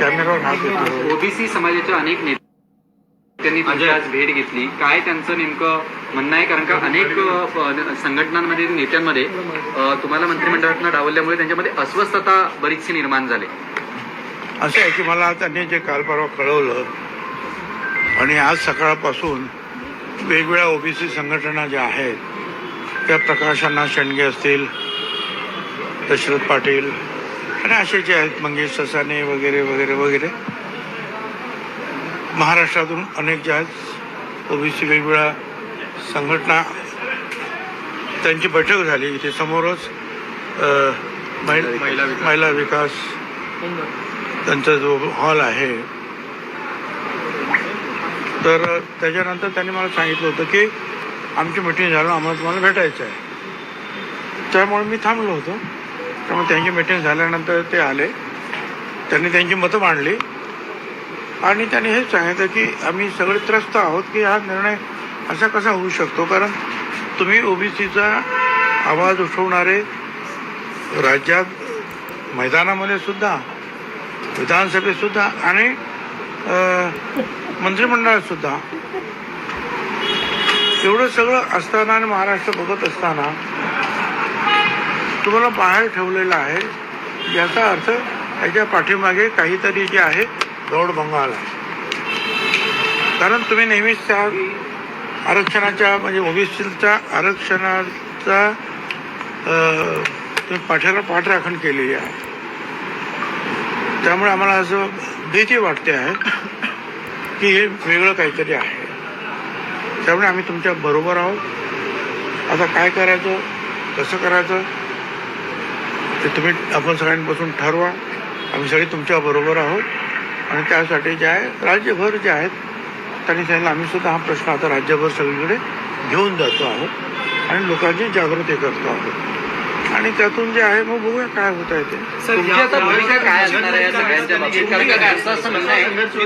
येतो ओबीसी समाजाच्या अनेक नेत्यांनी तुमची आज भेट घेतली. काय त्यांचं नेमकं म्हणणं आहे? कारण का अनेक संघटनांमध्ये नेत्यांमध्ये तुम्हाला मंत्रिमंडळातनं डावलल्यामुळे त्यांच्यामध्ये अस्वस्थता बरीचशी निर्माण झाली. असं आहे की मला त्यांनी जे काल परवा कळवलं आणि आज सकाळपासून वेगवेगळ्या ओबीसी संघटना ज्या आहेत त्या प्रकाशांना शेंडगे असतील दशरथ पाटील आणि असे जे आहेत मंगेश ससाने वगैरे वगैरे वगैरे. महाराष्ट्रातून अनेक ज्या आहेत ओबीसी वेगवेगळ्या संघटना त्यांची बैठक झाली. इथे समोरच महिला. महिला विकास त्यांचा जो हॉल आहे. तर त्याच्यानंतर त्यांनी मला सांगितलं होतं की आमची मिटिंग झालं आम्हाला तुम्हाला भेटायचं आहे. त्यामुळे मी थांबलो होतो. त्यामुळे त्यांची मिटिंग झाल्यानंतर ते आले. त्यांनी त्यांची मतं मांडली. आणि त्यांनी हेच सांगितलं की आम्ही सगळे त्रस्त आहोत की हा निर्णय असा कसा होऊ शकतो? कारण तुम्ही ओबीसीचा आवाज उठवणारे राज्यात मैदानामध्ये सुद्धा विधानसभेत सुद्धा आणि मंत्रिमंडळात सुद्धा एवढं सगळं असताना आणि महाराष्ट्र बघत असताना तुम्हाला बाहेर ठेवलेलं आहे. याचा अर्थ याच्या पाठीमागे काहीतरी जे आहे दौड बंगाल आहे. कारण तुम्ही नेहमीच त्या आरक्षणाच्या म्हणजे ओबीसीच्या आरक्षणाचा तुम्ही पाठ्याला पाठराखण केलेली आहे. त्यामुळे आम्हाला असं भीती वाटते आहे की हे वेगळं काहीतरी आहे. त्यामुळे आम्ही तुमच्या बरोबर आहोत. आता काय करायचं? कसं करायचं? ते तुम्ही आपण सगळ्यांपासून ठरवा. आम्ही सगळे तुमच्या बरोबर आहोत. आणि त्यासाठी जे आहे राज्यभर जे आहेत त्यांनी सांगितलं आम्ही सुद्धा हा प्रश्न आता राज्यभर सगळीकडे घेऊन जातो आहोत. आणि लोकांची जागृती करतो आहोत. आणि त्यातून जे आहे मग बघूया काय होत आहे ते.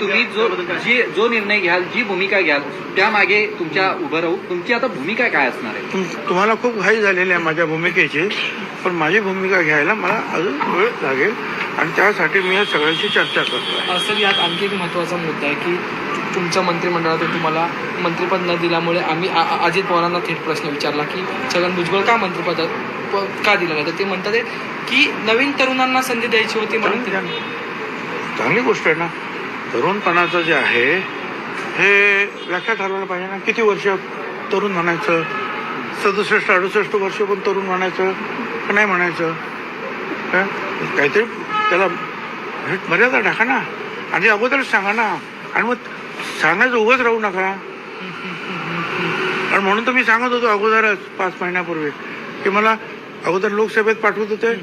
तुम्ही जो जी जो निर्णय घ्याल जी भूमिका घ्याल त्यामागे तुमच्या उभं राहू. तुमची आता भूमिका काय असणार आहे? तुम तुम्हाला खूप घाई झालेली आहे माझ्या भूमिकेची. पण माझी भूमिका घ्यायला मला अजून वेळ लागेल. आणि त्यासाठी मी या सगळ्यांशी चर्चा करतो सर यात आणखी एक महत्त्वाचा मुद्दा आहे की तुमच्या मंत्रिमंडळातून तुम्हाला मंत्रिपद न दिल्यामुळे आम्ही अजित पवारांना थेट प्रश्न विचारला की छगन भुजबळ का मंत्रिपद का दिलं नाही? तर ते म्हणतात की नवीन तरुणांना संधी द्यायची होती म्हणून चांगली गोष्ट आहे ना. तरुणपणाचं जे आहे हे लक्षात ठरवायला पाहिजे ना. किती वर्ष तरुण म्हणायचं? सदुसष्ट अडुसष्ट वर्ष पण तरुण म्हणायचं का नाही म्हणायचं? का? काहीतरी त्याला हे मर्यादा टाका ना. आणि अगोदरच सांगा ना. आणि मग सांगायचं उगाच राहू नका. आणि म्हणून तर मी सांगत होतो अगोदरच पाच महिन्यापूर्वी की मला अगोदर लोकसभेत पाठवत होते.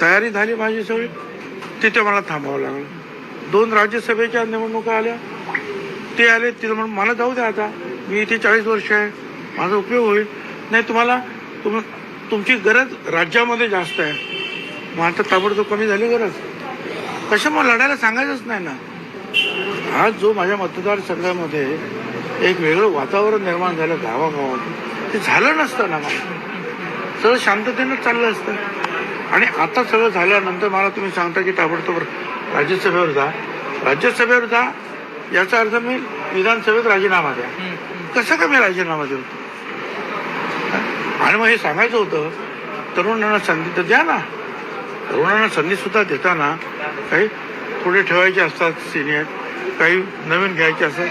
तयारी झाली माझी सगळी. तिथे मला थांबावं लागलं. दोन राज्यसभेच्या निवडणुका आल्या. ते आले तिथं म्हणून मला जाऊ द्या आता. मी इथे चाळीस वर्ष आहे. माझा उपयोग होईल. नाही तुम्हाला तुम तुमची गरज राज्यामध्ये जास्त आहे. मग आता ताबडतोब कमी झाली गरज. कशा मग लढायला सांगायचंच नाही ना? आज जो माझ्या मतदारसंघामध्ये एक वेगळं वातावरण निर्माण झालं गावागावात ते झालं नसतं ना मला. सगळं शांततेनं चाललं असतं. आणि आता सगळं झाल्यानंतर मला तुम्ही सांगता की ताबडतोब राज्यसभेवर जा. राज्यसभेवर जा याचा अर्थ मी विधानसभेत राजीनामा द्या. कसं का मी राजीनामा देऊ? आणि मग हे सांगायचं होतं तरुणांना संधी तर द्या ना. तरुणांना संधी सुद्धा देताना काही पुढे ठेवायचे असतात सिनियर काही नवीन घ्यायचे असतात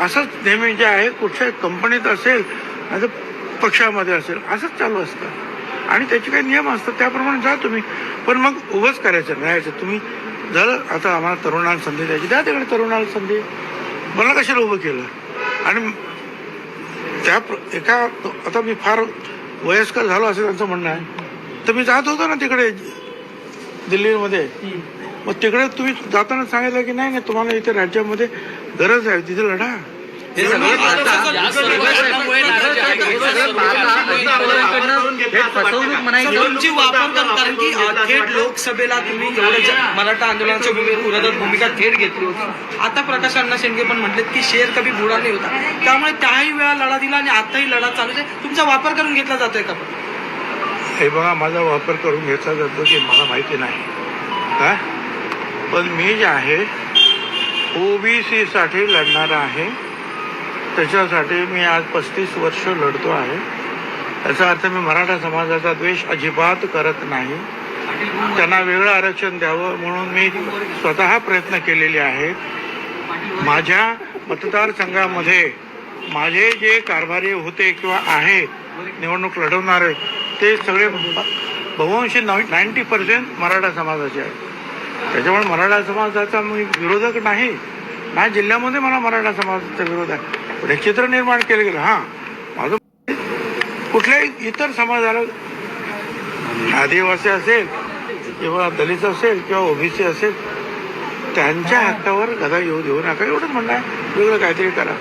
असंच नेहमी जे आहे कुठच्या कंपनीत असेल नाही तर पक्षामध्ये असेल असंच चालू असतं. आणि त्याचे काही नियम असतात त्याप्रमाणे जा तुम्ही. पण मग उभंच करायचं राहायचं तुम्ही जर आता आम्हाला तरुणांना संधी द्यायची द्या तिकडे तरुणाला संधी. मला कशाला उभं केलं? आणि त्या प्र- एका आता मी फार वयस्कर झालो असं त्यांचं म्हणणं आहे. तर मी जात होतो ना तिकडे दिल्लीमध्ये. मग तिकडे तुम्ही जाताना सांगितलं की नाही नाही तुम्हाला इथे राज्यामध्ये गरज आहे तिथे लढा. हे सगळं हे हे फसवणूक म्हणायची. तुमची वापर कारण की थेट लोकसभेला तुम्ही एवढे मराठा आंदोलनाच्या भूमी- विरोधात भूमिका थेट घेतली होती. आता प्रकाश अण्णा शेंडगे पण म्हटलेत की शेर कधी बुडा नाही होता. त्यामुळे त्याही वेळा लढा दिला आणि आताही लढा चालू आहे. तुमचा वापर करून घेतला जातोय का हे बघा माझा वापर करून घेतला जातो की मला माहिती नाही. काय पण मी जे आहे ओबीसी साठी लढणार आहे. त्याच्यासाठी मी आज पस्तीस वर्ष लढतो आहे. याचा अर्थ मी मराठा समाजाचा द्वेष अजिबात करत नाही. त्यांना वेगळं आरक्षण द्यावं म्हणून मी स्वतः प्रयत्न केलेले आहेत. माझ्या मतदारसंघामध्ये माझे जे कारभारी होते किंवा आहे निवडणूक लढवणारे ते सगळे बहुंशी नाईन्टी पर्सेंट मराठा समाजाचे आहेत. त्याच्यामुळे मराठा समाजाचा मी विरोधक नाही. माझ्या जिल्ह्यामध्ये मला मराठा समाजाचा विरोध आहे. पण एक चित्र निर्माण केलं गेलं. हां. माझं कुठल्याही इतर समाजाला आदिवासी असेल किंवा दलित असेल किंवा ओबीसी असेल त्यांच्या हक्कावर गदा येऊ देऊ नका. एवढंच म्हणणं आहे. वेगळं काहीतरी करा.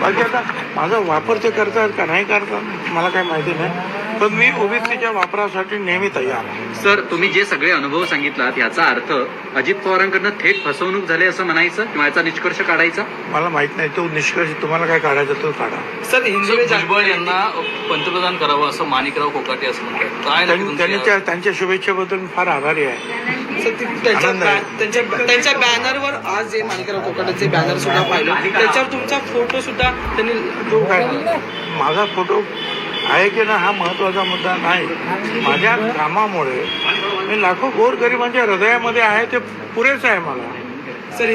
बाकी आता माझा वापर ते करतात का नाही करतात मला काही माहिती नाही. पण मी ओबीसीच्या वापरासाठी नेहमी तयार आहे. सर तुम्ही जे सगळे अनुभव सांगितलात याचा अर्थ अजित पवारांकडनं थेट फसवणूक झाली असं म्हणायचं किंवा याचा निष्कर्ष काढायचा? मला माहीत नाही तो निष्कर्ष तुम्हाला काय काढायचा तो काढा. सर हिंदवी भुजबळ यांना पंतप्रधान करावं असं माणिकराव कोकाटे असं म्हणतात. काय त्यांनी त्या- त्यांच्या शुभेच्छेबद्दल मी फार आभारी आहे. सर, ते- त्यांच्या आनंद आहे. बॅ- त्यांच्या त्यांच्या बॅनरवर आज जे माणिकराव कोकाटेचे बॅनर सुद्धा पाहिलं त्याच्यावर तुमचा फोटो सुद्धा त्यांनी जो काय माझा फोटो आहे की ना हा महत्त्वाचा मुद्दा नाही. माझ्या कामामुळे मी लाखो गोरगरिबांच्या हृदयामध्ये आहे ते पुरेसं आहे मला. सर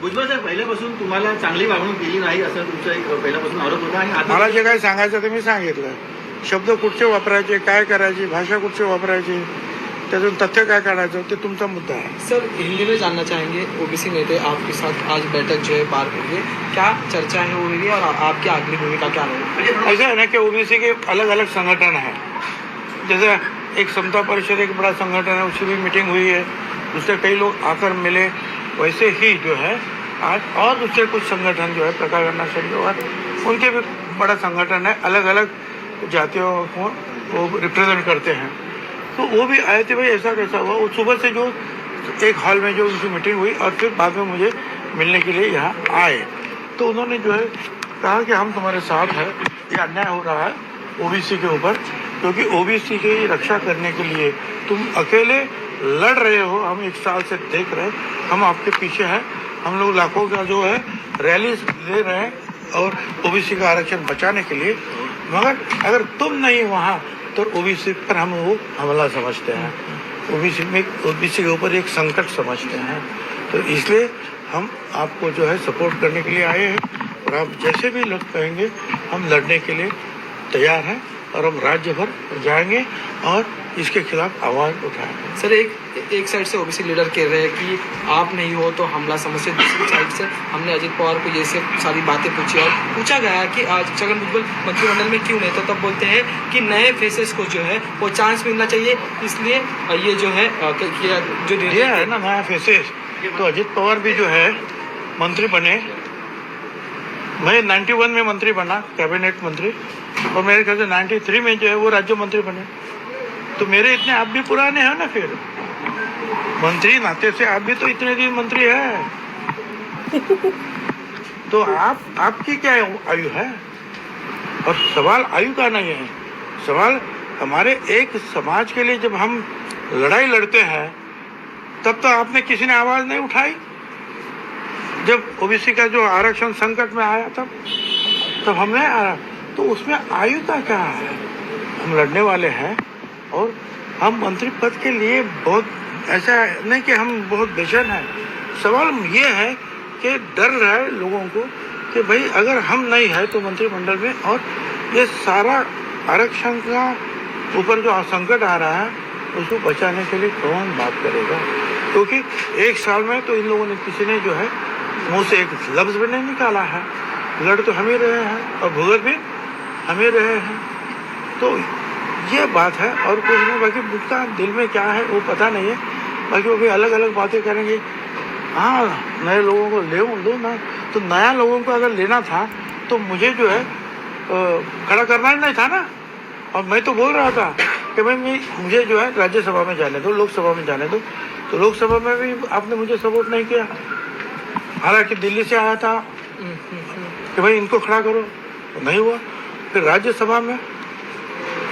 भुजबळ साहेब पहिल्यापासून तुम्हाला चांगली वागणूक दिली नाही असं तुमचा एक पहिल्यापासून आरोप होता आणि आता मला जे काही सांगायचं ते मी सांगितलं. शब्द कुठचे वापरायचे काय करायचे भाषा कुठची वापरायची? त्यातून तथ्य काय काढायचं ते तुमचा मुद्दा है सर हिंदी में जानना चाहेंगे ओबीसी नेता आपके साथ आज बैठक जो है हुई है क्या चर्चा है हो रही है और आपकी आखिरी भूमिका क्या रहेगी ऐसा है ना कि ओबीसी के अलग अलग संगठन है। जैसे एक समता परिषद एक बड़ा संगठन है उसकी भी मीटिंग हुई है। दूसरे कई लोग आकर मिले। वैसे ही जो है आज और दूसरे कुछ संगठन जो है प्रकाश अन्ना और उनके भी बड़ा संगठन है अलग अलग जातियों को वो रिप्रेजेंट करते हैं। तो वो भी आए थे भाई, ऐसा कैसा हुआ? वो सुबह से जो एक हॉल में जो उनकी मीटिंग हुई और फिर बाद में मुझे मिलने के लिए यहाँ आए। तो उन्होंने जो है कहा कि हम तुम्हारे साथ है। ये अन्याय हो रहा है ओबीसी के ऊपर, क्योंकि ओबीसी की रक्षा करने के लिए तुम अकेले लड़ रहे हो। हम एक साल से देख रहे हैं। हम आपके पीछे हैं। हम लोग लाखों का जो है रैली ले रहे हैं और ओबीसी का आरक्षण बचाने के लिए। मगर अगर तुम नहीं वहाँ तो ओबीसी पर हम वो हमला समझते हैं। ओबीसी में, ओबीसी के ऊपर एक संकट समझते हैं। तो इसलिए हम आपको जो है सपोर्ट करने के लिए आए हैं और आप जैसे भी लोग कहेंगे, हम लड़ने के लिए तैयार हैं। और हम राज्य भर जाएँगे और इसके खिलाफ आवाज़ उठाएँगे। सर एक एक साइड से ओबीसी लीडर कह रहे हैं कि आप नहीं हो तो हमला समझते दूसरी साइड से हमने अजित पवार को ये सब सारी बातें पूछी और पूछा गया कि आज छगन भुजबल मंत्रिमंडल में क्यों नहीं तो तब बोलते हैं कि नए फेसेस को जो है वो चांस मिलना चाहिए। इसलिए ये जो है जो ये है ना नया फेसेस तो अजित पवार भी जो है मंत्री बने। मैं 91 में मंत्री बना कैबिनेट मंत्री। और मेरे ख्याल से 93 में जो है वो राज्य मंत्री बने। तो मेरे इतने आप भी पुराने हैं ना फिर? मंत्री नाते से आप भी तो इतने दिन मंत्री है। तो आप आपकी क्या आयु है? और सवाल आयु का नहीं है। सवाल हमारे एक समाज के लिए जब हम लड़ाई लड़ते हैं तब तो आपने किसी ने आवाज़ नहीं उठाई? जब ओबीसी का जो आरक्षण संकट में आया तब तब हमने तो उसमें आयु का क्या है? हम लड़ने वाले हैं और हम मंत्री पद के लिए बहुत, ऐसा नहीं कि हम बहुत बेचैन हैं। सवाल ये है कि डर रहा है लोगों को कि भाई अगर हम नहीं है तो मंत्रिमंडल में और ये सारा आरक्षण का ऊपर जो संकट आ रहा है, उसको बचाने के लिए कौन बात करेगा? क्योंकि तो एक साल में तो इन लोगों ने किसी ने जो है मुँह से एक लफ्ज भी नहीं निकाला है। लड़ तो हम ही रहे हैं और भुगत भी हम रहे हैं। तो ये बात है और कुछ नहीं, बाकी उसका दिल में क्या है वो पता नहीं है। बाकी वो भी अलग अलग बातें करेंगे। हाँ नए लोगों को ले दो ना। तो नया लोगों को अगर लेना था तो मुझे जो है खड़ा करना ही नहीं था ना। और मैं तो बोल रहा था कि भाई, मैं, मुझे जो है राज्यसभा में जाने दो, लोकसभा में जाने दो। तो लोकसभा में भी आपने मुझे सपोर्ट नहीं किया। हालाँकि दिल्ली से आया था। कि भाई, इनको खड़ा करो। नहीं हुआ। राज्यसभा में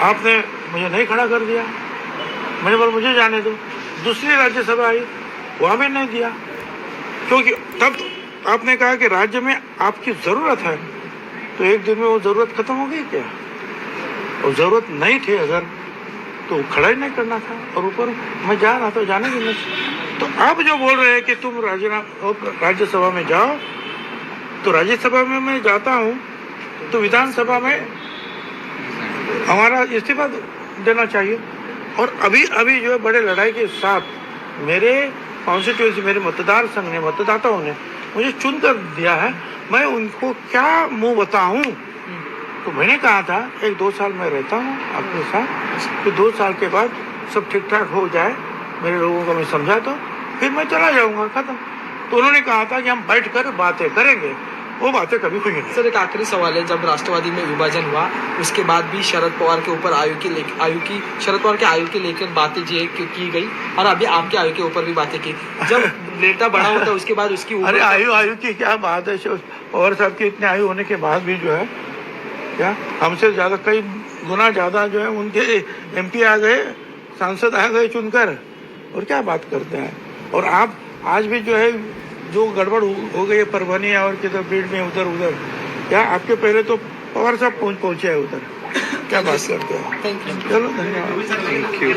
आपने मुझे नहीं खड़ा कर दिया। मैंने बोला, मुझे जाने दो। दूसरी राज्यसभा आई वो हमें नहीं दिया। क्योंकि तब आपने कहा कि राज्य में आपकी ज़रूरत है। तो एक दिन में वो ज़रूरत खत्म हो गई क्या? और ज़रूरत नहीं थी अगर तो खड़ा ही नहीं करना था। और ऊपर मैं जा रहा था, जाने भी नहीं तो आप जो बोल रहे हैं कि तुम राज्यसभा में जाओ तो राज्यसभा में मैं जाता हूँ। तो विधानसभा में हमारा इस्तीफा देना चाहिए। और अभी अभी जो है बड़े लड़ाई के साथ मेरे कॉन्स्टिट्यूंसी मेरे मतदार संघ ने मतदाताओं ने मुझे चुनकर दिया है। मैं उनको क्या मुँह बताऊँ? तो मैंने कहा था एक दो साल मैं रहता हूँ आपके साथ फिर दो साल के बाद सब ठीक ठाक हो जाए मेरे लोगों को मैं समझा तो फिर मैं चला जाऊँगा खत्म। तो उन्होंने कहा था कि हम बैठ कर बातें करेंगे। वो बातें कभी हुई नहीं सर एक आखिरी सवाल है जब राष्ट्रवादी में विभाजन हुआ उसके बाद भी शरद पवार के ऊपर आयु की आयु की शरद पवार के आयु के लेकर बातें जी की, गई और अभी आपके आयु के ऊपर भी बातें की। जब नेता बड़ा होता है उसके बाद उसकी अरे आयु आयु की क्या बात है पवार साहब की इतने आयु होने के बाद भी जो है क्या? हमसे ज़्यादा कई गुना ज़्यादा जो है उनके एमपी आ गए सांसद आ गए चुनकर और क्या बात करते हैं? और आप आज भी जो है जो गड़बड़ हो हो गई है परभनी और किधर भीड़ में उधर उधर। क्या आपके पहले तो पवार साहब पहुंच पहुंचे हैं उधर। क्या बात करते हैं। थैंक यू चलो धन्यवाद। थँक्यू